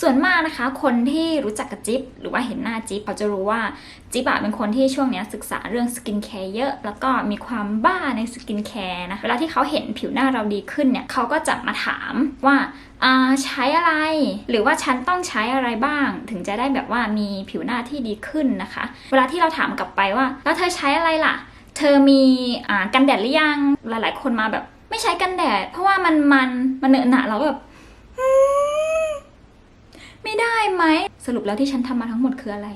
ส่วนมากนะคะ คนที่รู้จักกับจิ๊บหรือว่าเห็นหน้าจิ๊บเขาจะรู้ว่าจิ๊บอะเป็นคนที่ช่วงนี้ศึกษาเรื่องสกินแคร์เยอะแล้วก็มีความบ้าในสกินแคร์นะเวลาที่เขาเห็นผิวหน้าเราดีขึ้นเนี่ยเขาก็จะมาถามว่าใช้อะไร หรือว่าฉันต้องใช้อะไรบ้าง ถึงจะได้แบบว่ามีผิวหน้าที่ดีขึ้นนะคะ เวลาที่เราถามกลับไปว่า แล้วเธอใช้อะไรล่ะ เธอมีอกันแดดหรือยังหลาย ๆ คนมาแบบ ไม่ใช้กันแดด เพราะว่ามันมันมันเหนอะหนะเราก็แบบ ไม่ได้ไหม สรุปแล้วที่ฉันทำมาทั้งหมดคืออะไร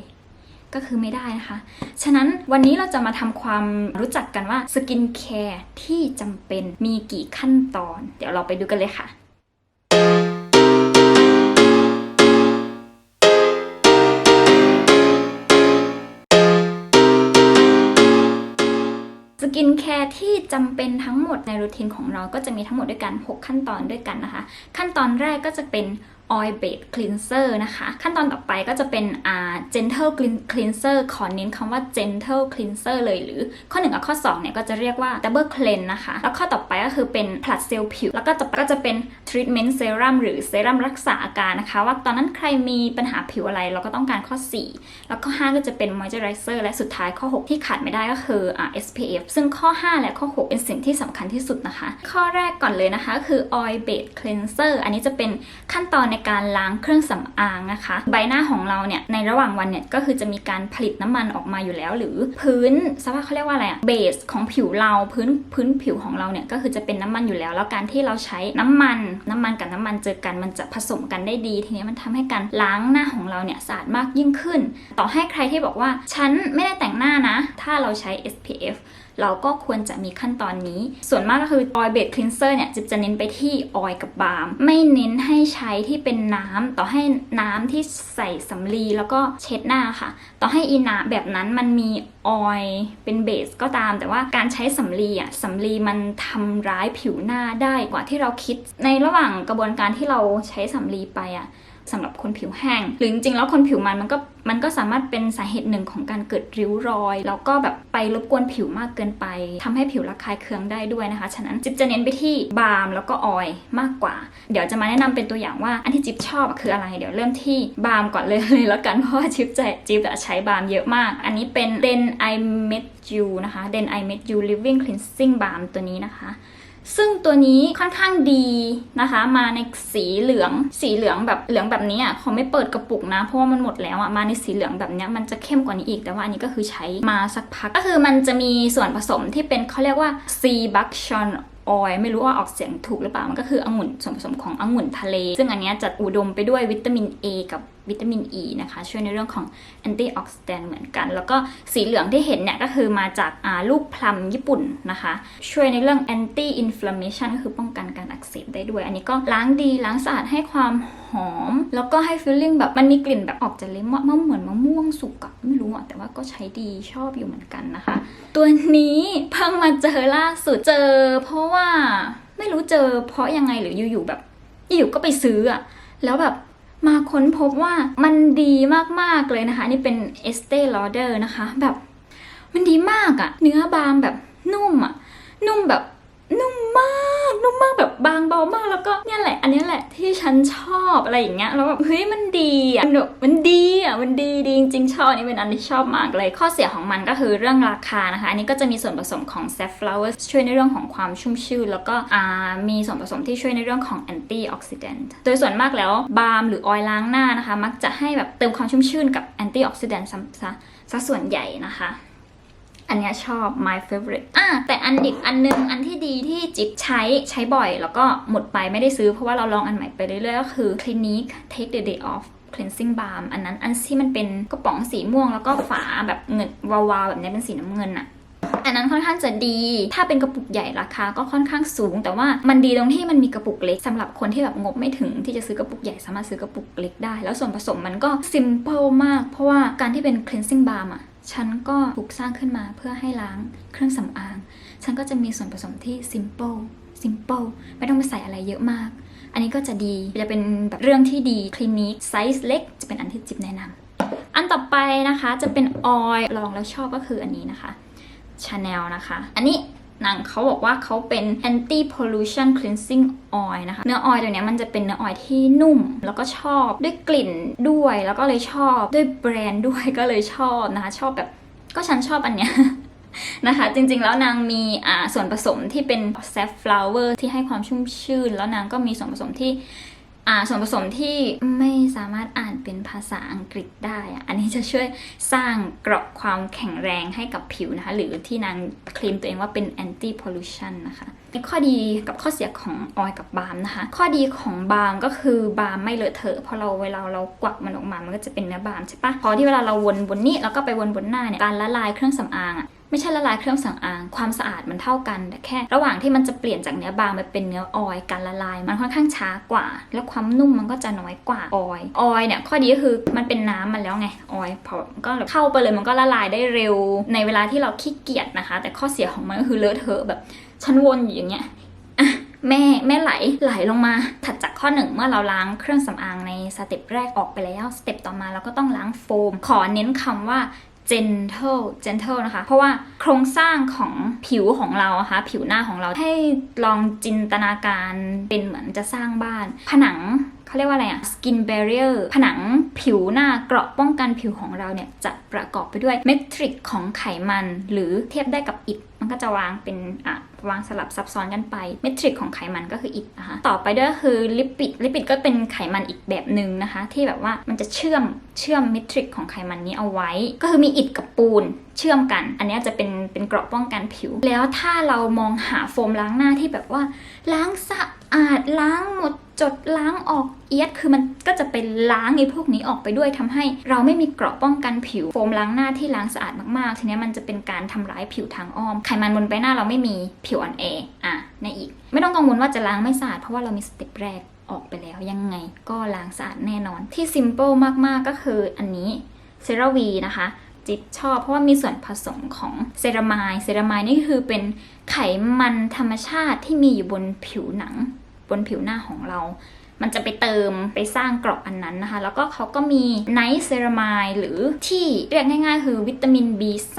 ก็คือไม่ได้นะคะ ฉะนั้นวันนี้เราจะมาทำความรู้จักกันว่าสกินแคร์ที่จำเป็นมีกี่ขั้นตอน เดี๋ยวเราไปดูกันเลยค่ะสกินแคร์ที่จำเป็นทั้งหมดในรูทีนของเราก็จะมีทั้งหมดด้วยกัน 6 ขั้นตอนด้วยกันนะคะ ขั้นตอนแรกก็จะเป็น oil based cleanser นะคะ ขั้นตอนต่อไปก็จะเป็นอ่า gentle clean- cleanser ขอเน้นคำว่า gentle cleanser เลยหรือข้อ 1 กับข้อ 2 เนี่ยก็จะเรียกว่า double cleanse นะคะ แล้วข้อต่อไปก็คือเป็นผลัดเซลล์ผิว แล้วก็จะก็จะเป็น treatment serum หรือเซรั่มรักษาอาการนะคะ ว่าตอนนั้นใครมีปัญหาผิวอะไรเราก็ต้องการข้อ 4 แล้วข้อ5ก็จะเป็น moisturizer และสุดท้ายข้อ 6 ที่ขาดไม่ได้ก็คืออ่า SPF ซึ่งข้อ 5 และข้อ 6 เป็นสิ่งที่สำคัญที่สุดนะคะ ข้อแรกก่อนเลยนะคะ คือ oil based cleanser อันนี้จะเป็นขั้นตอนในการล้างเครื่องสำอางนะคะ ใบหน้าของเราเนี่ยในระหว่างวันเนี่ยก็คือจะมีการผลิตน้ำมันออกมาอยู่แล้ว หรือพื้นสภาพเขาเรียกว่าอะไรอะเบสของผิวเราพื้นพื้นผิวของเราเนี่ยก็คือจะเป็นน้ำมันอยู่แล้ว แล้วการที่เราใช้น้ำมัน น้ำมันกับน้ำมันเจอกันมันจะผสมกันได้ดี ทีนี้มันทำให้การล้างหน้าของเราเนี่ยสะอาดมากยิ่งขึ้น ต่อให้ใครที่บอกว่าฉันไม่ได้แต่งหน้านะ ถ้าเราใช้ SPF เราก็ควรจะมีขั้นตอนนี้ ส่วนมากก็คือ oil based cleanser เนี่ยจะจะเน้นไปที่ oil กับบาล์มไม่เน้นให้ใช้ที่เป็นน้ำต่อให้น้ำที่ใส่สำลีแล้วก็เช็ดหน้าค่ะ ต่อให้อีน้ำแบบนั้นมันมี oil เป็นเบสก็ตาม แต่ว่าการใช้สำลีอะสำลีมันทำร้ายผิวหน้าได้กว่าที่เราคิด ในระหว่างกระบวนการที่เราใช้สำลีไปอะ สำหรับคนผิวแห้ง หรือจริงๆแล้วคนผิวมันมันก็มันก็สามารถเป็นสาเหตุหนึ่งของการเกิดริ้วรอย แล้วก็แบบไปรบกวนผิวมากเกินไปทำให้ผิวระคายเคืองได้ด้วยนะคะ ฉะนั้นจิ๊บจะเน้นไปที่บาล์มแล้วก็ออยล์มากกว่า เดี๋ยวจะมาแนะนำเป็นตัวอย่างว่าอันที่จิ๊บชอบคืออะไร เดี๋ยวเริ่มที่บาล์มก่อนเลยเลยแล้วกันเพราะว่าจิ๊บจะจิ๊บจะใช้บาล์มเยอะมาก อันนี้เป็น Den I Met You นะคะ Den I Met You Living Cleansing Balm ตัวนี้นะคะ ซึ่งตัวนี้ค่อนข้างดีนะคะ มาในสีเหลือง สีเหลืองแบบเหลืองแบบนี้อะเขาไม่เปิดกระปุกนะ เพราะว่ามันหมดแล้วอะ มาในสีเหลืองแบบเนี้ยมันจะเข้มกว่านี้อีก แต่ว่าอันนี้ก็คือใช้มาสักพัก ก็คือมันจะมีส่วนผสมที่เป็นเขาเรียกว่า C b u c t i o n oil ไม่รู้ว่าออกเสียงถูกหรือเปล่า มันก็คือองุ่นส่วนผสมขององุ่นทะเล ซึ่งอันเนี้ยจะอุดมไปด้วยวิตามิน A กับวิตามิน E นะคะ ช่วยในเรื่องของ antioxidant เหมือนกัน แล้วก็สีเหลืองที่เห็นเนี่ยก็คือมาจากาลูกพลัมญี่ปุ่นนะคะ ช่วยในเรื่อง anti inflammation ก็คือป้องกันการอักเสบได้ด้วย อันนี้ก็ล้างดีล้างสะอาดให้ความหอม แล้วก็ให้ feeling แบบมันมีกลิ่นแบบออกจะเลมอนเหมือนมะม่วงสุกอะไม่รู้อะแต่ว่าก็ใช้ดีชอบอยู่เหมือนกันนะคะ ตัวนี้เพิ่งมาเจอล่าสุดเจอ เพราะว่าไม่รู้เจอเพราะยังไงหรืออยู่ๆแบบอยู่ก็ไปซื้ออะแล้วแบบ มาค้นพบว่ามันดีมากๆเลยนะคะ นี่เป็น Estee Lauder นะคะ แบบมันดีมากอะเนื้อบางแบบนุ่มอะนุ่มแบบนุ่มมาก นุ่มมากแบบบางเบามากแล้วก็เนี่ยแหละ ที่ฉันชอบอะไรอย่างเงี้ยแล้วแบบเฮ้ยมันดีอะมันแบบมันดีอะมันดีดีจริงๆชอบอันนี้เป็นอันที่ชอบมากเลย ข้อเสียของมันก็คือเรื่องราคานะคะ อันนี้ก็จะมีส่วนผสมของ safflower ช่วยในเรื่องของความชุ่มชื่นแล้วก็มีส่วนผสมที่ช่วยในเรื่องของ antioxidant โดยส่วนมากแล้วบาล์มหรือออยล์ล้างหน้านะคะ มักจะให้แบบเติมความชุ่มชื่นกับ antioxidant ซะซะซะส่วนใหญ่นะคะ อันนี้ชอบ my favorite อะแต่อันอีกอันนึงอันที่ดีที่จิ๊บใช้ใช้บ่อย แล้วก็หมดไปไม่ได้ซื้อเพราะว่าเราลองอันใหม่ไปเรื่อยๆก็คือ Clinique Take the Day Off cleansing balm อันนั้นอันที่มันเป็นกระป๋องสีม่วง แล้วก็ฝาแบบเงินวาวๆแบบนี้เป็นสีน้ำเงินอะอันนั้นค่อนข้างจะดี ถ้าเป็นกระปุกใหญ่ราคาก็ค่อนข้างสูง แต่ว่ามันดีตรงที่มันมีกระปุกเล็กสำหรับคนที่แบบงบไม่ถึงที่จะซื้อกระปุกใหญ่สามารถซื้อกระปุกเล็กได้ แล้วส่วนผสมมันก็ simple มาก เพราะว่าการที่เป็น cleansing balm อะ ฉันก็ถูกสร้างขึ้นมาเพื่อให้ล้างเครื่องสำอาง ฉันก็จะมีส่วนผสมที่ simple simple ไม่ต้องไปใส่อะไรเยอะมาก อันนี้ก็จะดี จะเป็นแบบเรื่องที่ดี คลินิกไซส์เล็ก จะเป็นอันที่จิบแนะนำ อันต่อไปนะคะจะเป็นออยล์ลองแล้วชอบก็คืออันนี้นะคะชาแนลนะคะ อันนี้ นางเขาบอกว่าเขาเป็น anti pollution cleansing oil นะคะเนื้อออยตัวนี้มันจะเป็นเนื้อออยที่นุ่ม แล้วก็ชอบด้วยกลิ่นด้วยแล้วก็เลยชอบด้วยแบรนด์ด้วยก็เลยชอบนะคะชอบแบบก็ฉันชอบอันเนี้ยนะคะจริงๆแล้วนางมีอ่าส่วนผสมที่เป็น safflower ที่ให้ความชุ่มชื่น แล้วนางก็มีส่วนผสมที่ อ่าส่วนผสมที่ไม่สามารถอ่านเป็นภาษาอังกฤษได้อะอันนี้จะช่วยสร้างเกราะความแข็งแรงให้กับผิวนะคะ หรือที่นางเคลมตัวเองว่าเป็น anti pollution นะคะข้อดีกับข้อเสียของออยกับบาล์มนะคะ ข้อดีของบาล์มก็คือบาล์มไม่เลอะเทอะเพราะเราเวลาเรากวักมันออกมา มันก็จะเป็นเนื้อบาล์มใช่ปะพอที่เวลาเราวนบนนี้แล้วก็ไปวนบนหน้าเนี่ยการละลายเครื่องสำอางอะ ไม่ใช่ละลายเครื่องสำอาง ความสะอาดมันเท่ากันแต่แค่ ระหว่างที่มันจะเปลี่ยนจากเนื้อบางไปเป็นเนื้อออยการละลาย มันค่อนข้างช้ากว่า แล้วความนุ่มมันก็จะน้อยกว่าออยออยเนี่ยข้อดีก็คือมันเป็นน้ำมันแล้วไงออยพอมันก็เข้าไปเลยมันก็ละลายได้เร็วในเวลาที่เราขี้เกียจนะคะ แต่ข้อเสียของมันก็คือเลอะเทอะแบบฉันวนอยู่อย่างเงี้ยแม่แม่ไหลไหลลงมาถัดจากข้อหนึ่งเมื่อเราล้างเครื่องสำอางในสเต็ปแรกออกไปแล้ว สเต็ปต่อมาเราก็ต้องล้างโฟม ขอเน้นคำว่า gentle gentle นะคะ เพราะว่าโครงสร้างของผิวของเราอะคะผิวหน้าของเราให้ลองจินตนาการเป็นเหมือนจะสร้างบ้าน ผนังเขาเรียกว่าอะไรอะ skin barrier ผนังผิวหน้าเกราะป้องกันผิวของเราเนี่ยจะประกอบไปด้วยเมทริกของไขมันหรือเทียบได้กับอิฐ มันก็จะวางเป็นอะวางสลับซับซ้อนกันไปเมทริกของไขมันก็คืออิฐนะคะต่อไปด้วยคือลิปิดลิปิดก็เป็นไขมันอีกแบบหนึ่งนะคะ ที่แบบว่ามันจะเชื่อมเชื่อมเมทริกของไขมันนี้เอาไว้ ก็คือมีอิฐกับปูนเชื่อมกัน อันนี้จะเป็นเป็นเกราะป้องกันผิว แล้วถ้าเรามองหาโฟมล้างหน้าที่แบบว่าล้างสะ อาดล้างหมดจดล้างออกเอียดคือมันก็จะเป็นล้างไอ้พวกนี้ออกไปด้วยทำให้ เราไม่มีเกราะป้องกันผิวโฟมล้างหน้าที่ล้างสะอาดมากๆ ทีนี้มันจะเป็นการทำร้ายผิวทางอ้อม ไขมันบนใบหน้าเราไม่มีผิวอ่อนแออะในอีก ไม่ต้องกังวลว่าจะล้างไม่สะอาดเพราะว่าเรามีสเต็ปแรกออกไปแล้วยังไงก็ล้างสะอาดแน่นอน ที่ซิมเ l ิลมากๆก็คืออันนี้เซราวีนะคะจิ๊บชอบเพราะว่ามีส่วนผสมของเซรามายเซรามายนี่คือเป็นไขมันธรรมชาติที่มีอยู่บนผิวหนัง บนผิวหน้าของเรา มันจะไปเติมไปสร้างเกราะอันนั้นนะคะ แล้วก็เขาก็มีไนท์เซรามายหรือที่เรียกง่ายๆ คือวิตามิน B3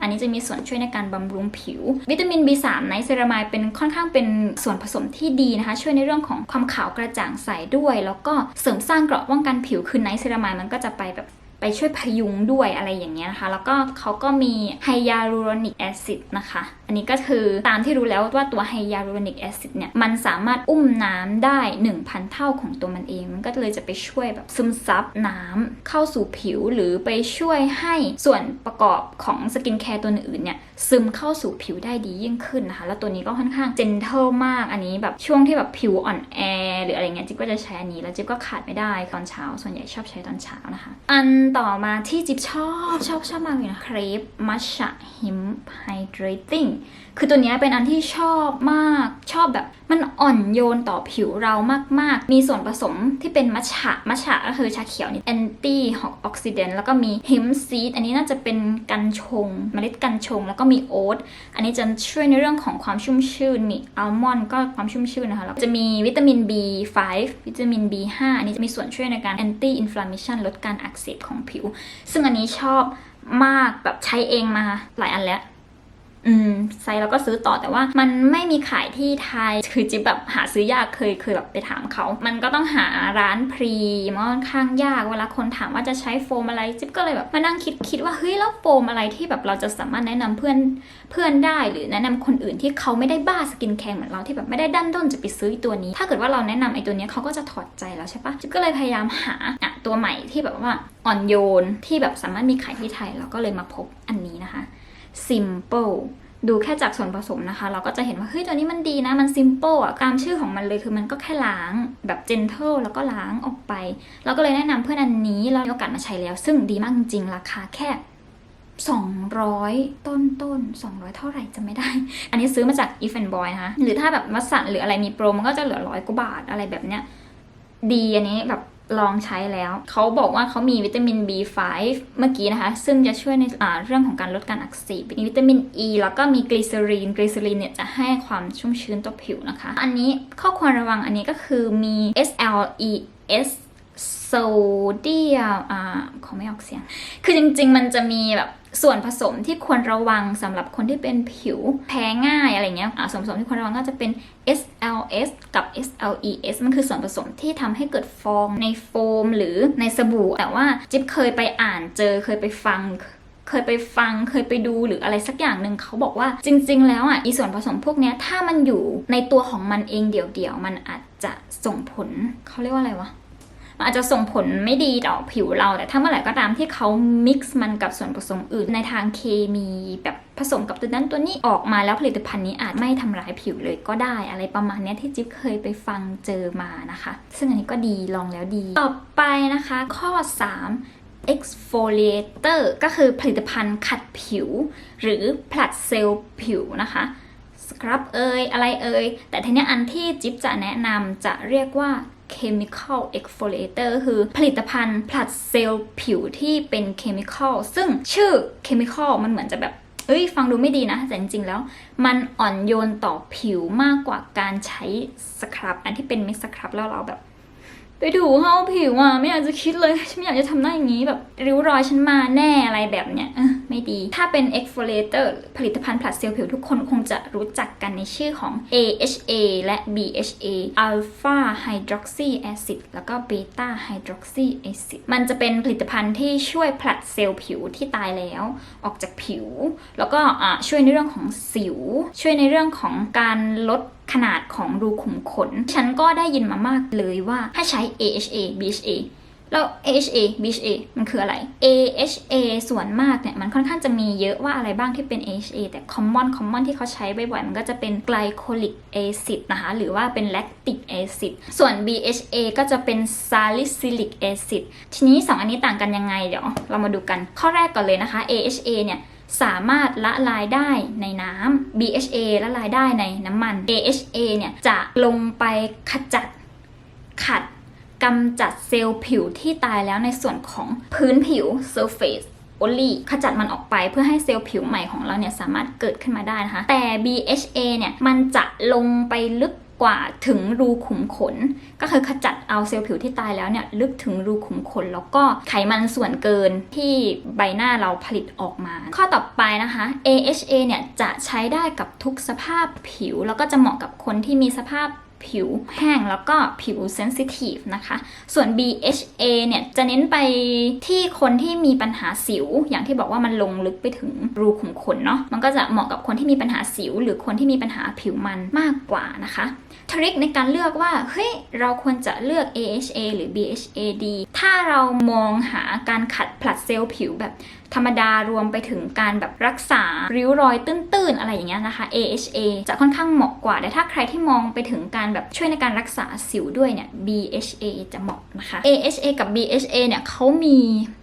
อันนี้จะมีส่วนช่วยในการบำรุงผิว วิตามิน B3 ไนท์เซรามายเป็นค่อนข้างเป็นส่วนผสมที่ดีนะคะ ช่วยในเรื่องของความขาวกระจ่างใสด้วย แล้วก็เสริมสร้างเกราะป้องกันผิวคือไนท์เซรามายมันก็จะไปแบบ ไปช่วยพยุงด้วยอะไรอย่างเงี้ยนะคะ แล้วก็เขาก็มีไฮยาลูโรนิกแอซิดนะคะ อันนี้ก็คือตามที่รู้แล้วว่าตัวไฮยาลูโรนิกแอซิดเนี่ยมันสามารถอุ้มน้ำได้ 1,000 เท่าของตัวมันเอง มันก็เลยจะไปช่วยแบบซึมซับน้ำเข้าสู่ผิวหรือไปช่วยให้ส่วนประกอบของสกินแคร์ตัวอื่นเนี่ยซึมเข้าสู่ผิวได้ดียิ่งขึ้นนะคะ แล้วตัวนี้ก็ค่อนข้างเจนเทลมาก อันนี้แบบช่วงที่แบบผิวอ่อนแอหรืออะไรเงี้ยจิ๊บก็จะใช้อันนี้แล้วจิ๊บก็ขาดไม่ได้ตอนเช้า ส่วนใหญ่ชอบใช้ตอนเช้านะคะ อันต่อมาที่จิ๊บชอบชอบชอบมากเลยนะครีปมัชชะฮิมไฮเดรติ้งคือตัวนี้เป็นอันที่ชอบมากชอบแบบมันอ่อนโยนต่อผิวเรามาก ๆ มีส่วนผสมที่เป็นมัชฉะมัชฉะก็คือชาเขียวนี่แอนตี้ออกซิเดนต์แล้วก็มีฮิมซีดอันนี้น่าจะเป็นกัญชงเมล็ดกัญชง แล้วก็มีโอ๊ตอันนี้จะช่วยในเรื่องของความชุ่มชื่นมีอัลมอนด์ก็ความชุ่มชื่นนะคะแล้วจะมีวิตามิน B5 วิตามิน B5 อันนี้จะมีส่วนช่วยในการ anti inflammation ลดการอักเสบของผิว ซึ่งอันนี้ชอบมากแบบใช้เองมาหลายอันแล้ว อืมไซส์เราก็ซื้อต่อแต่ว่ามันไม่มีขายที่ไทย คือจิ๊บแบบหาซื้อยากเคยเคยแบบไปถามเขา มันก็ต้องหาร้านพรีมันค่อนข้างยากเวลาคนถามว่าจะใช้โฟมอะไรจิ๊บก็เลยแบบมานั่งคิดคิดว่าเฮ้ยแล้วโฟมอะไรที่แบบเราจะสามารถแนะนำเพื่อนเพื่อนได้หรือแนะนำคนอื่นที่เขาไม่ได้บ้าสกินแคร์เหมือนเราที่แบบไม่ได้ดั้นด้นจะไปซื้อตัวนี้ ถ้าเกิดว่าเราแนะนำไอ้ตัวนี้เขาก็จะถอดใจแล้วใช่ปะจิ๊บก็เลยพยายามหาอะตัวใหม่ที่แบบว่าอ่อนโยนที่แบบสามารถมีขายที่ไทยเราก็เลยมาพบอันนี้นะคะ simple ดูแค่จากส่วนผสมนะคะ เราก็จะเห็นว่าเฮ้ยตัวนี้มันดีนะ มัน simple อะตามชื่อของมันเลยคือมันก็แค่ล้างแบบ gentle แล้วก็ล้างออกไป เราก็เลยแนะนำเพื่อนอันนี้เรามีโอกาสมาใช้แล้ว ซึ่งดีมากจริงราคาแค่ 200 ต้นต้นๆ200 เท่าไหร่จะไม่ได้ อันนี้ซื้อมาจาก if and boy นะคะ หรือถ้าแบบวัสสันหรืออะไรมีโปรมันก็จะเหลือร้อยกว่าบาทอะไรแบบเนี้ยดีอันนี้แบบ ลองใช้แล้ว เขาบอกว่าเขามีวิตามิน B5 เมื่อกี้นะคะ ซึ่งจะช่วยในเรื่องของการลดการอักเสบมีวิตามิน E แล้วก็มีกลีเซอรีนกลีเซอรีนเนี่ยจะให้ความชุ่มชื้นต่อผิวนะคะ อันนี้ข้อควรระวังอันนี้ก็คือมี SLES โซเดียมอ่าขอไม่ออกเสียง คือจริง ๆ มันจะมีแบบส่วนผสมที่ควรระวังสำหรับคนที่เป็นผิวแพ้ง่ายอะไรเงี้ยอ่าส่วนผสมที่ควรระวังก็จะเป็น SLS กับ SLES มันคือส่วนผสมที่ทำให้เกิดฟองในโฟมหรือในสบู่ แต่ว่าจิ๊บเคยไปอ่านเจอเคยไปฟัง เคยไปฟังเคยไปดูหรืออะไรสักอย่างหนึ่งเขาบอกว่าจริง ๆ แล้วอะอีส่วนผสมพวกเนี้ยถ้ามันอยู่ในตัวของมันเองเดี่ยวๆมันอาจจะส่งผลเขาเรียกว่าอะไรวะ อาจจะส่งผลไม่ดีต่อผิวเรา แต่ถ้าเมื่อไหร่ก็ตามที่เขา mix มันกับส่วนผสมอื่นในทางเคมีแบบผสมกับตัวนั้นตัวนี้ออกมาแล้วผลิตภัณฑ์นี้อาจไม่ทำร้ายผิวเลยก็ได้ อะไรประมาณนี้ที่จิ๊บเคยไปฟังเจอมานะคะ ซึ่งอันนี้ก็ดีลองแล้วดี ต่อไปนะคะ ข้อ 3 exfoliator ก็คือผลิตภัณฑ์ขัดผิว หรือผลัดเซลล์ผิวนะคะ สครับเอยอะไรเอยแต่ทีนี้อันที่จิ๊บจะแนะนำจะเรียกว่า chemical exfoliator คือผลิตภัณฑ์ผลัดเซลล์ผิวที่เป็นเคมีคอลซึ่งชื่อ chemical มันเหมือนจะแบบเอ้ยฟังดูไม่ดีนะ แต่จริงๆแล้ว มันอ่อนโยนต่อผิวมากกว่าการใช้สครับอันที่เป็นเม็ดสครับแล้วเราแบบ ไปถูเข้าผิวอะไม่อยากจะคิดเลยฉันไม่อยากจะทำหน้าอย่างนี้แบบริ้วรอยฉันมาแน่อะไรแบบเนี้ย ไม่ดี ถ้าเป็น exfoliator ผลิตภัณฑ์ผลัดเซลล์ผิวทุกคนคงจะรู้จักกันในชื่อของ AHA และ BHA alpha hydroxy acid แล้วก็ beta hydroxy acid มันจะเป็นผลิตภัณฑ์ที่ช่วยผลัดเซลล์ผิวที่ตายแล้วออกจากผิว แล้วก็ช่วยในเรื่องของสิว ช่วยในเรื่องของการลดขนาดของรูขุมขน ฉันก็ได้ยินมามากเลยว่าให้ใช้ AHA BHA แล้ว AHA BHA มันคืออะไร AHA ส่วนมากเนี่ยมันค่อนข้างจะมีเยอะว่าอะไรบ้างที่เป็น AHA แต่ common common ที่เขาใช้บ่อยๆมันก็จะเป็น glycolic acid นะคะหรือว่าเป็น lactic acid ส่วน BHA ก็จะเป็น salicylic acid ทีนี้ 2 อันนี้ต่างกันยังไงเดี๋ยวเรามาดูกันข้อแรกก่อนเลยนะคะ AHA เนี่ยสามารถละลายได้ในน้ำ BHA ละลายได้ในน้ำมัน AHA เนี่ยจะลงไปขจัดขัด กำจัดเซลล์ผิวที่ตายแล้วในส่วนของพื้นผิว surface only ขจัดมันออกไปเพื่อให้เซลล์ผิวใหม่ของเราเนี่ยสามารถเกิดขึ้นมาได้นะคะ แต่ BHA เนี่ยมันจะลงไปลึกกว่าถึงรูขุมขน ก็คือขจัดเอาเซลล์ผิวที่ตายแล้วเนี่ยลึกถึงรูขุมขน แล้วก็ไขมันส่วนเกินที่ใบหน้าเราผลิตออกมา ข้อต่อไปนะคะ AHA เนี่ยจะใช้ได้กับทุกสภาพผิว แล้วก็จะเหมาะกับคนที่มีสภาพ ผิวแห้งแล้วก็ผิวเซนซิทีฟนะคะ ส่วน BHA เนี่ยจะเน้นไปที่คนที่มีปัญหาสิว อย่างที่บอกว่ามันลงลึกไปถึงรูขุมขนเนาะ มันก็จะเหมาะกับคนที่มีปัญหาสิว หรือคนที่มีปัญหาผิวมันมากกว่านะคะ ทริคในการเลือกว่าเฮ้ยเราควรจะเลือก AHA หรือ BHA ดีถ้าเรามองหาการขัดผลัดเซลล์ผิวแบบธรรมดารวมไปถึงการแบบรักษา ริ้วรอยตื้นๆ อะไรอย่างเงี้ยนะคะ AHA จะค่อนข้างเหมาะกว่า แต่ถ้าใครที่มองไปถึงการแบบช่วยในการรักษาสิวด้วยเนี่ย BHA จะเหมาะนะคะ AHA กับ BHA เนี่ยเขามี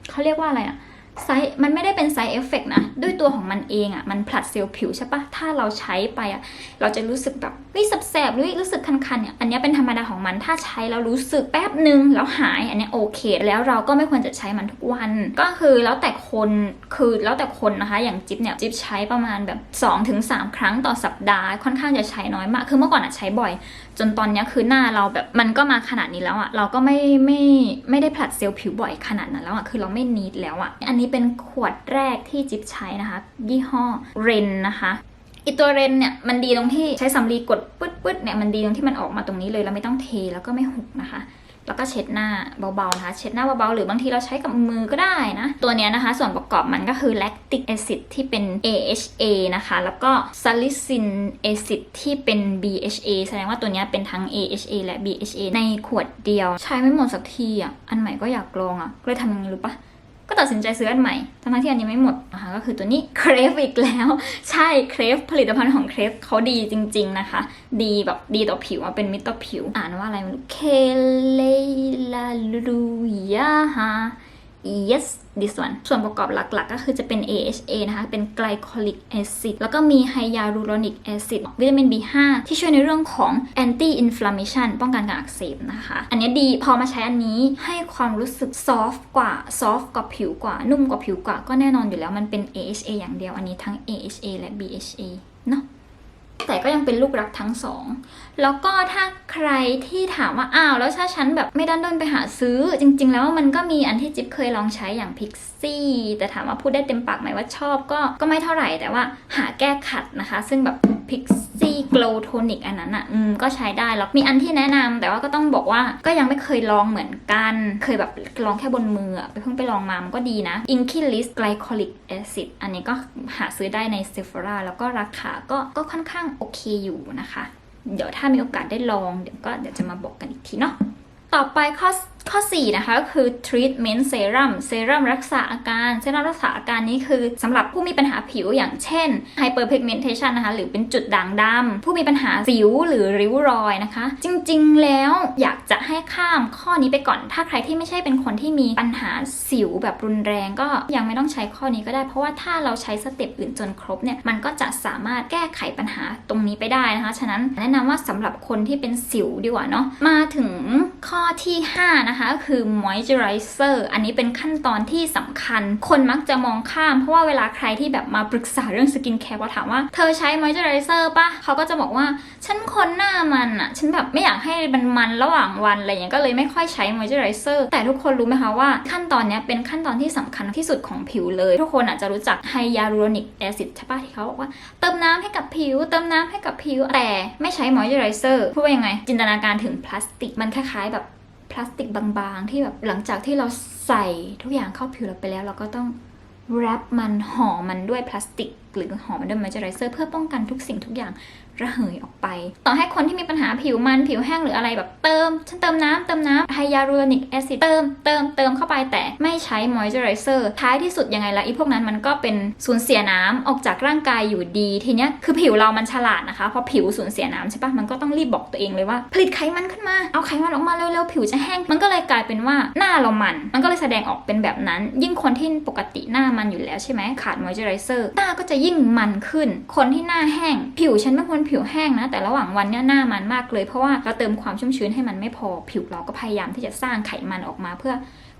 เขาเรียกว่าอะไรอะ ไซมันไม่ได้เป็นไซเอฟเฟกนะ ด้วยตัวของมันเองอะ่ะ มันผลัดเซลล์ผิวใช่ปะถ้าเราใช้ไปอะ่ะ เราจะรู้สึกแบบวิสับแสบหรือรู้สึกคันๆเนี่ย อันนี้เป็นธรรมดาของมัน ถ้าใช้แล้วรู้สึกแป๊บหนึ่งแล้วหาย อันนี้โอเค แล้วเราก็ไม่ควรจะใช้มันทุกวัน ก็คือแล้วแต่คน คือแล้วแต่คนนะคะ อย่างจิ๊บเนี่ย จิ๊บใช้ประมาณแบบ 2-3ถึงครั้งต่อสัปดาห์ ค่อนข้างจะใช้น้อยมาก คือเมื่อก่อนอะใช้บ่อย จนตอนนี้คือหน้าเราแบบ มันก็มาขนาดนี้แล้วอะเราก็ไม่ไม่ไม่ได้ผลัดเซลล์ผิวบ่อยขนาดนั้นแล้วอะคือเราไม่นีดแล้วอะอันนี้เป็นขวดแรกที่จิ๊บใช้นะคะ ยี่ห้อเรนนะคะอีตัวเรนเนี่ยมันดีตรงที่ใช้สำลีกดปึ๊ดปึ๊ดเนี่ยมันดีตรงที่มันออกมาตรงนี้เลยแล้วไม่ต้องเทแล้วก็ไม่หุบนะคะ แล้วก็เช็ดหน้าเบาๆนะคะ เช็ดหน้าเบาๆหรือบางทีเราใช้กับมือก็ได้นะ ตัวเนี้ยนะคะ ส่วนประกอบมันก็คือ lactic acid ที่เป็น AHA นะคะ แล้วก็ salicin acid ที่เป็น BHA แสดงว่าตัวเนี้ยเป็นทั้ง AHA และ BHA ในขวดเดียว ใช้ไม่หมดสักทีอะอันใหม่ก็อยากลองอะก็เลยทำยังไงรู้ปะ ก็ตัดสินใจซื้ออันใหม่ทั้งที่อันนี้ไม่หมดนะคะก็คือตัวนี้เครฟอีกแล้ว ใช่เครฟผลิตภัณฑ์ของเครฟเขาดีจริง ๆนะคะ ดีแบบดีต่อผิวอะเป็นมิตรต่อผิว อ่านว่าอะไรมันเคเลลาลูยาฮา yes this one ส่วนประกอบหลักๆก็คือจะเป็น AHA นะคะ เป็น glycolic acid แล้วก็มี hyaluronic acid วิตามิน B5 ที่ช่วยในเรื่องของ anti inflammation ป้องกันการอักเสบนะคะ อันนี้ดีพอมาใช้อันนี้ให้ความรู้สึก soft กว่า soft กว่าผิวกว่า นุ่มกว่าผิวกว่า ก็แน่นอนอยู่แล้วมันเป็น AHA อย่างเดียว อันนี้ทั้ง AHA และ BHA เนาะแต่ก็ยังเป็นลูกรักทั้งสอง แล้วก็ถ้าใครที่ถามว่าอ้าวแล้วถ้าฉันแบบไม่ดันด้นไปหาซื้อ จริง ๆ แล้วมันก็มีอันที่จิ๊บเคยลองใช้อย่างพิกซี่แต่ถามว่าพูดได้เต็มปากไหมว่าชอบก็ก็ไม่เท่าไหร่แต่ว่าหาแก้ขัดนะคะ ซึ่งแบบพิกซี่โกลโทนิกอันนั้นอะอืมก็ใช้ได้แล้วมีอันที่แนะนำแต่ว่าก็ต้องบอกว่าก็ยังไม่เคยลองเหมือนกัน เคยแบบลองแค่บนมือไปเพิ่งไปลองมามันก็ดีนะ i n k i l i s Glycolic Acid อันนี้ก็หาซื้อได้ใน Sephora แล้วก็ราคาก็ก็ค่อนข้างโอเคอยู่นะคะ เดี๋ยวถ้ามีโอกาสได้ลองเดี๋ยวก็เดี๋ยวจะมาบอกกันอีกทีเนาะต่อไปข้อ ข้อ 4 นะคะก็คือ treatment serum เซรั่มรักษาอาการ เซรั่มรักษาอาการนี้คือสำหรับผู้มีปัญหาผิวอย่างเช่น hyperpigmentation นะคะ หรือเป็นจุดด่างดำผู้มีปัญหาสิวหรือริ้วรอยนะคะ จริงๆแล้วอยากจะให้ข้ามข้อนี้ไปก่อน ถ้าใครที่ไม่ใช่เป็นคนที่มีปัญหาสิวแบบรุนแรงก็ยังไม่ต้องใช้ข้อนี้ก็ได้ เพราะว่าถ้าเราใช้สเต็ปอื่นจนครบเนี่ยมันก็จะสามารถแก้ไขปัญหาตรงนี้ไปได้นะคะ ฉะนั้นแนะนำว่าสำหรับคนที่เป็นสิวดีกว่าเนาะมาถึงข้อที่5นะะคะก็คือ moisturizer อันนี้เป็นขั้นตอนที่สำคัญ คนมักจะมองข้าม เพราะว่าเวลาใครที่แบบมาปรึกษาเรื่องสกินแคร์พอถามว่าเธอใช้ moisturizer ปะเขาก็จะบอกว่า ฉันคนหน้ามันอะฉันแบบไม่อยากให้มันมันระหว่างวันอะไรอย่างนี้ก็เลยไม่ค่อยใช้ moisturizer แต่ทุกคนรู้ไหมคะว่าขั้นตอนนี้เป็นขั้นตอนที่สำคัญที่สุดของผิวเลย ทุกคนอาจจะรู้จัก hyaluronic acid ใช่ปะที่เขาบอกว่าเติมน้ำให้กับผิว เติมน้ำให้กับผิวแต่ไม่ใช้ moisturizer พูดว่ายังไง จินตนาการถึงพลาสติกมันคล้ายๆแบบ พลาสติกบางๆ ที่แบบหลังจากที่เราใส่ทุกอย่างเข้าผิวเราไปแล้ว เราก็ต้องแรปมันห่อมันด้วยพลาสติก หรือห่อมันด้วยมอยเจอไรเซอร์เพื่อป้องกันทุกสิ่งทุกอย่าง ระเหยออกไป ต่อให้คนที่มีปัญหาผิวมันผิวแห้งหรืออะไรแบบเติม ฉันเติมน้ำเติมน้ำไฮยาลูรอนิกแอซิดเติมเติมเติมเข้าไปแต่ไม่ใช้มอยเจอไรเซอร์ท้ายที่สุดยังไงละอีพวกนั้นมันก็เป็นสูญเสียน้ำออกจากร่างกายอยู่ดี ทีเนี้ยคือผิวเรามันฉลาดนะคะพอผิวสูญเสียน้ำใช่ปะมันก็ต้องรีบบอกตัวเองเลยว่า ผลิตไขมันขึ้นมาเอาไขมันออกมาเร็วๆผิวจะแห้ง มันก็เลยกลายเป็นว่าหน้าเรามัน มันก็เลยแสดงออกเป็นแบบนั้น ยิ่งคนที่ปกติหน้ามันอยู่แล้วใช่ไหมขาดมอยเจอไรเซอร์หน้าก็จะยิ่งมันขึ้น คนที่หน้าแห้ง ผิวฉันไม่ควรผิวแห้งนะ แต่ระหว่างวันเนี้ยหน้ามันมากเลย เพราะว่าเราเติมความชุ่มชื้นให้มันไม่พอผิวเราก็พยายามที่จะสร้างไขมันออกมาเพื่อ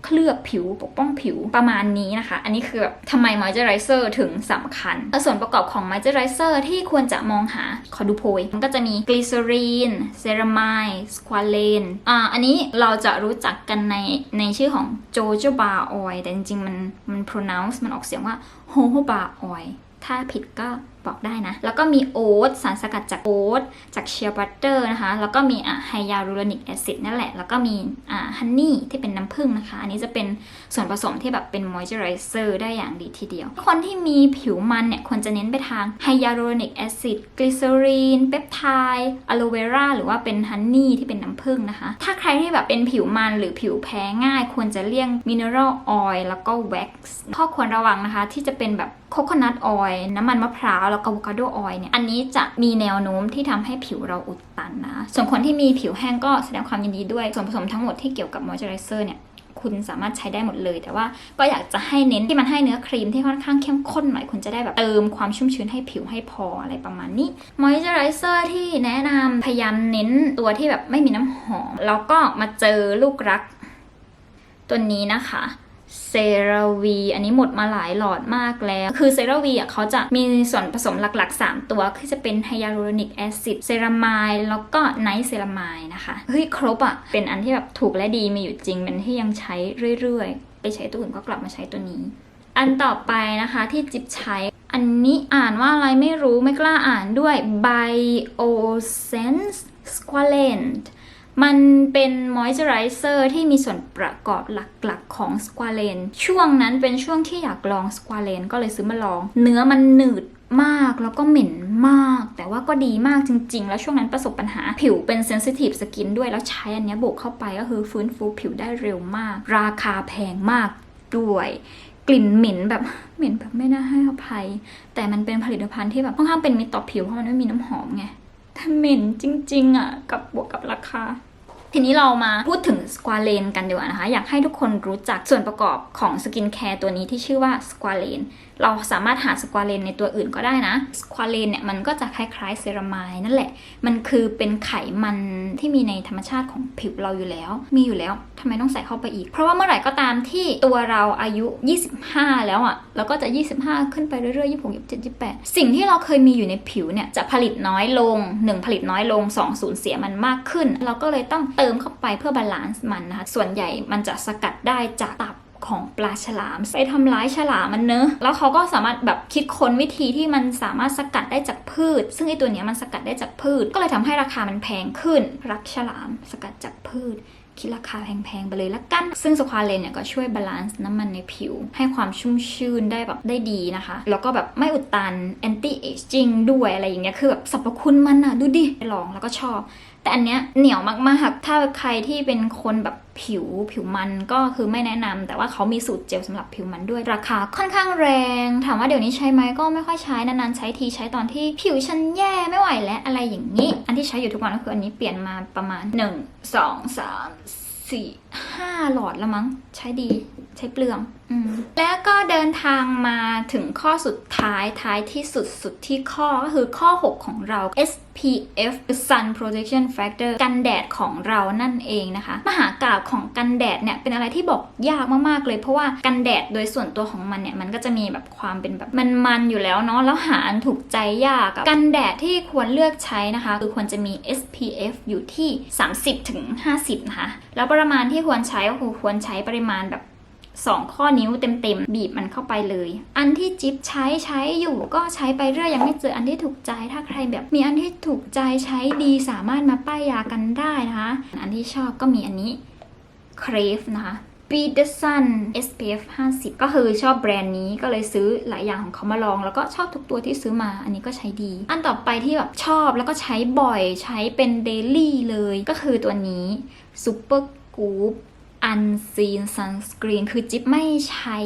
เคลือบผิวปกป้องผิวประมาณนี้นะคะ อันนี้คือแบบทำไมมอยเจอไรเซอร์ถึงสำคัญ ส่วนประกอบของมอยเจอไรเซอร์ที่ควรจะมองหา ขอดูโพย มันก็จะมีกลีเซอรีนเซรามายสควาเลนอ่าอันนี้เราจะรู้จักกันในในชื่อของโจโจบาออยแต่จริงๆ มันมัน pronounce มันออกเสียงว่าโฮโฮบาออยถ้าผิดก็ บอกได้นะ แล้วก็มีโอ๊ตสารสกัดจากโอ๊ตจากเชียร์บัตเตอร์นะคะ แล้วก็มีอะไฮยาลูรอนิกแอซิดนั่นแหละ แล้วก็มีอ่าฮันนี่ที่เป็นน้ำผึ้งนะคะ อันนี้จะเป็นส่วนผสมที่แบบเป็นมอยเจอไรเซอร์ได้อย่างดีทีเดียว คนที่มีผิวมันเนี่ยควรจะเน้นไปทางไฮยาลูรอนิกแอซิดกลีเซอรีนเปปไทด์อะโลเวราหรือว่าเป็นฮันนี่ที่เป็นน้ำผึ้งนะคะ ถ้าใครที่แบบเป็นผิวมันหรือผิวแพ้ง่าย ควรจะเลี่ยงมินเนอรัลออยล์แล้วก็แว็กซ์ข้อควรระวังนะคะที่จะเป็นแบบโคโคนัทออยล์น้ำมันมะพร้าวแล้วก็อะโวคาโดออยล์เนี่ยอันนี้จะมีแนวโน้มที่ทำให้ผิวเราอุดตันนะ ส่วนคนที่มีผิวแห้งก็แสดงความยินดีด้วย ส่วนผสมทั้งหมดที่เกี่ยวกับมอยเจอไรเซอร์เนี่ยคุณสามารถใช้ได้หมดเลย แต่ว่าก็อยากจะให้เน้นที่มันให้เนื้อครีมที่ค่อนข้างเข้มข้นหน่อยคุณจะได้แบบเติมความชุ่มชื้นให้ผิวให้พออะไรประมาณนี้มอยเจอไรเซอร์ที่แนะนำพยายามเน้นตัวที่แบบไม่มีน้ำหอม แล้วก็มาเจอลูกรักตัวนี้นะคะ เซราวีอันนี้หมดมาหลายหลอดมากแล้ว คือเซราวีอะเขาจะมีส่วนผสมหลักๆ 3 ตัวคือจะเป็นไฮยาลูรอนิกแอซิดเซรามายแล้วก็ไนท์เซรามายนะคะเฮ้ยครบอะ เป็นอันที่แบบถูกและดีมีอยู่จริงเป็นที่ยังใช้เรื่อยๆ ไปใช้ตัวอื่นก็กลับมาใช้ตัวนี้ อันต่อไปนะคะที่จิบใช้อันนี้อ่านว่าอะไรไม่รู้ไม่กล้าอ่านด้วย Biosense Squalene มันเป็นมอยเจอไรเซอร์ที่มีส่วนประกอบหลักๆของสควาเลนช่วงนั้นเป็นช่วงที่อยากลองสควาเลนก็เลยซื้อมาลอง เนื้อมันหนืดมากแล้วก็เหม็นมาก แต่ว่าก็ดีมากจริง ๆ แล้วช่วงนั้นประสบปัญหาผิวเป็นเซนซิทีฟสกินด้วยแล้วใช้อันนี้ยโบกเข้าไปก็คือฟื้นฟูผิวได้เร็วมาก ราคาแพงมากด้วย กลิ่นเหม็นแบบเหม็นแบบไม่น่าให้อภัย แต่มันเป็นผลิตภัณฑ์ที่แบบค่อนข้างเป็นมิตรต่อผิวเพราะมันไม่มีน้ำหอมไงแต่เหม็นจริง ๆอะกับบวกกับราคา ทีนี้เรามาพูดถึงสควาเลนกันดีกว่านะคะ อยากให้ทุกคนรู้จักส่วนประกอบของสกินแคร์ตัวนี้ที่ชื่อว่าสควาเลนเราสามารถหาสควาเลนในตัวอื่นก็ได้นะ สควาเลนเนี่ยมันก็จะคล้ายๆเซรามายนั่นแหละ มันคือเป็นไขมันที่มีในธรรมชาติของผิวเราอยู่แล้ว มีอยู่แล้วทำไมต้องใส่เข้าไปอีก เพราะว่าเมื่อไหร่ก็ตามที่ตัวเราอายุ 25 แล้วอะ่ะเราก็จะ 25 ขึ้นไปเรื่อยๆ 26 27 28 สิ่งที่เราเคยมีอยู่ในผิวเนี่ยจะผลิตน้อยลง 1 ผลิตน้อยลง 2 สูญเสียมันมากขึ้น เราก็เลยต้องเติมเข้าไปเพื่อบาลานซ์มันนะคะ ส่วนใหญ่มันจะสกัดได้จากตับของปลาฉลามไปทำร้ายฉลามมันเนอะ แล้วเขาก็สามารถแบบคิดค้นวิธีที่มันสามารถสกัดได้จากพืช ซึ่งไอตัวเนี้ยมันสกัดได้จากพืช ก็เลยทำให้ราคามันแพงขึ้น รักฉลามสกัดจากพืช คิดราคาแพงๆไปเลยละกัน ซึ่งสควาเลนเนี่ยก็ช่วยบาลานซ์น้ำมันในผิว ให้ความชุ่มชื่นได้แบบได้ดีนะคะ แล้วก็แบบไม่อุดตัน anti aging ด้วยอะไรอย่างเงี้ยคือแบบสรรพคุณมันอะดูดิลองแล้วก็ชอบ แต่อันเนี้ยเหนียวมากๆถ้าใครที่เป็นคนแบบผิวผิวมันก็คือไม่แนะนำแต่ว่าเขามีสูตรเจลสำหรับผิวมันด้วยราคาค่อนข้างแรง ถามว่าเดี๋ยวนี้ใช้ไหมก็ไม่ค่อยใช้นานๆใช้ทีใช้ตอนที่ผิวฉันแย่ไม่ไหวแล้วอะไรอย่างนี้ อันที่ใช้อยู่ทุกวันก็คืออันนี้เปลี่ยนมาประมาณ 1 2 3 4 5 หลอดแล้วมั้ง ใช้ดีใช้เปลือง แล้วก็เดินทางมาถึงข้อสุดท้ายท้ายที่สุดสุดที่ข้อก็คือข้อ 6 ของเรา SPF Sun Protection Factor กันแดดของเรานั่นเองนะคะ มหากาบของกันแดดเนี่ยเป็นอะไรที่บอกยากมากๆเลย เพราะว่ากันแดดโดยส่วนตัวของมันเนี่ย มันก็จะมีแบบความเป็นแบบมันๆอยู่แล้วเนาะแล้วหาอันถูกใจยากกันแดดที่ควรเลือกใช้นะคะ คือควรจะมี SPF อยู่ที่ 30ถึง50 นะคะแล้วประมาณที่ควรใช้ก็คือควรใช้ปริมาณแบบ สองข้อนิ้วเต็มๆ บีบมันเข้าไปเลย อันที่จิ๊บใช้ใช้อยู่ก็ใช้ไปเรื่อยยังไม่เจออันที่ถูกใจ ถ้าใครแบบมีอันที่ถูกใจใช้ดีสามารถมาป้ายยากันได้นะคะ อันที่ชอบก็มีอันนี้เครฟนะคะ b e the Sun SPF 50 ก็คือชอบแบรนด์นี้ก็เลยซื้อหลายอย่างของเขามาลอง แล้วก็ชอบทุกตัวที่ซื้อมา อันนี้ก็ใช้ดี อันต่อไปที่แบบชอบแล้วก็ใช้บ่อยใช้เป็นเดลี่เลย ก็คือตัวนี้ Super Goop Unseen Sunscreen คือจิ๊บไม่ใช้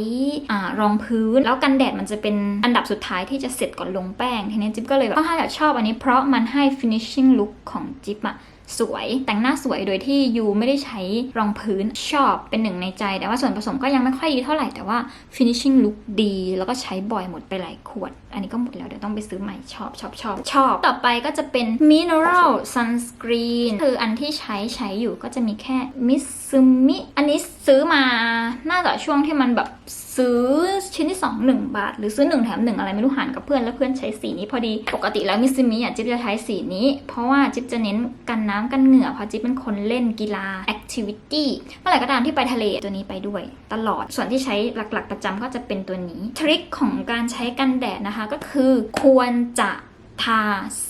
รองพื้น แล้วกันแดดมันจะเป็นอันดับสุดท้ายที่จะเสร็จก่อนลงแป้ง ทีนี้จิ๊บก็เลยแบบค่อนข้างจะชอบอันนี้เพราะมันให้ finishing look ของจิ๊บอะสวยแต่งหน้าสวยโดยที่ยูไม่ได้ใช้รองพื้นชอบเป็นหนึ่งในใจ แต่ว่าส่วนผสมก็ยังไม่ค่อยดีเท่าไหร่แต่ว่า finishing look ดี แล้วก็ใช้บ่อยหมดไปหลายขวด อันนี้ก็หมดแล้วเดี๋ยวต้องไปซื้อใหม่ชอบชอบชอบชอบ ต่อไปก็จะเป็น mineral sunscreen คืออันที่ใช้ใช้อยู่ก็จะมีแค่ Mitsumi อันนี้ซื้อมาน่าจะช่วงที่มันแบบซื้อชิ้นที่ 2 1 บาท หรือซื้อ 1 แถม 1 อะไรไม่รู้หารกับเพื่อนแล้วเพื่อนใช้สีนี้พอดี ปกติแล้วมิสมิอะจิ๊บจะใช้สีนี้ เพราะว่าจิ๊บจะเน้นกันน้ำกันเหงื่อเพราะจิ๊บเป็นคนเล่นกีฬา activity เมื่อไหร่ก็ตามที่ไปทะเลตัวนี้ไปด้วย ตลอดส่วนที่ใช้หลักๆประจำก็จะเป็นตัวนี้ทริคของการใช้กันแดดนะคะก็คือ ควรจะทา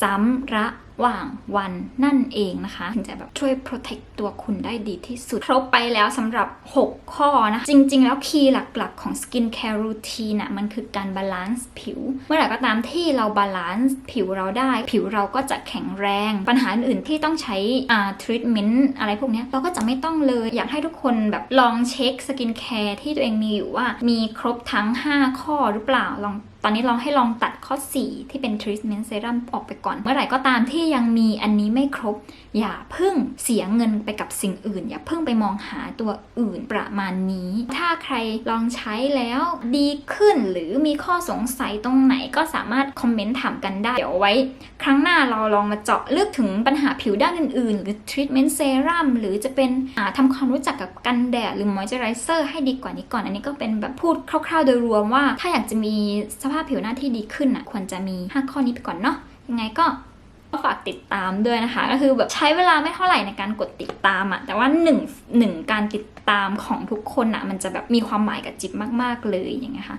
ซ้ำระหว่างวันนั่นเองนะคะถึงจะแบบช่วย protect ตัวคุณได้ดีที่สุด ครบไปแล้วสำหรับ 6 ข้อนะ จริง ๆ แล้วคีย์หลัก ๆ ของ skin care routine น่ะมันคือการบาลานซ์ผิว เมื่อไหร่ก็ตามที่เราบาลานซ์ผิวเราได้ ผิวเราก็จะแข็งแรง ปัญหาอื่นๆที่ต้องใช้อ่า treatment อะไรพวกนี้เราก็จะไม่ต้องเลย อยากให้ทุกคนแบบลองเช็คสกินแคร์ที่ตัวเองมีอยู่ว่า มีครบทั้ง 5 ข้อหรือเปล่าลอง ตอนนี้ลองให้ลองตัดข้อ 4 ที่เป็น treatment serum ออกไปก่อน เมื่อไหร่ก็ตามที่ยังมีอันนี้ไม่ครบ อย่าพิ่งเสียเงินไปกับสิ่งอื่น อย่าพิ่งไปมองหาตัวอื่นประมาณนี้ ถ้าใครลองใช้แล้วดีขึ้นหรือมีข้อสงสัยตรงไหนก็สามารถคอมเมนต์ถามกันได้ เดี๋ยวไว้ ครั้งหน้าเราลองมาเจาะลึกถึงปัญหาผิวด้านอื่นๆ หรือ treatment serum หรือจะเป็นอ่าทำความรู้จักกับกันแดดหรือ moisturizer ให้ดีกว่านี้ก่อน อันนี้ก็เป็นแบบพูดคร่าวๆโดยรวมว่า ถ้าอยากจะมีสภาพผิวหน้าที่ดีขึ้นอะควรจะมี 5 ข้อนี้ไปก่อนเนาะยังไงก็ฝากติดตามด้วยนะคะ ก็คือแบบใช้เวลาไม่เท่าไหร่ในการกดติดตามอะแต่ว่าหนึ่งหนึ่งการติดตามของทุกคนอะมันจะแบบมีความหมายกับจิ๊บมาก ๆ เลยอย่างเงี้ยค่ะ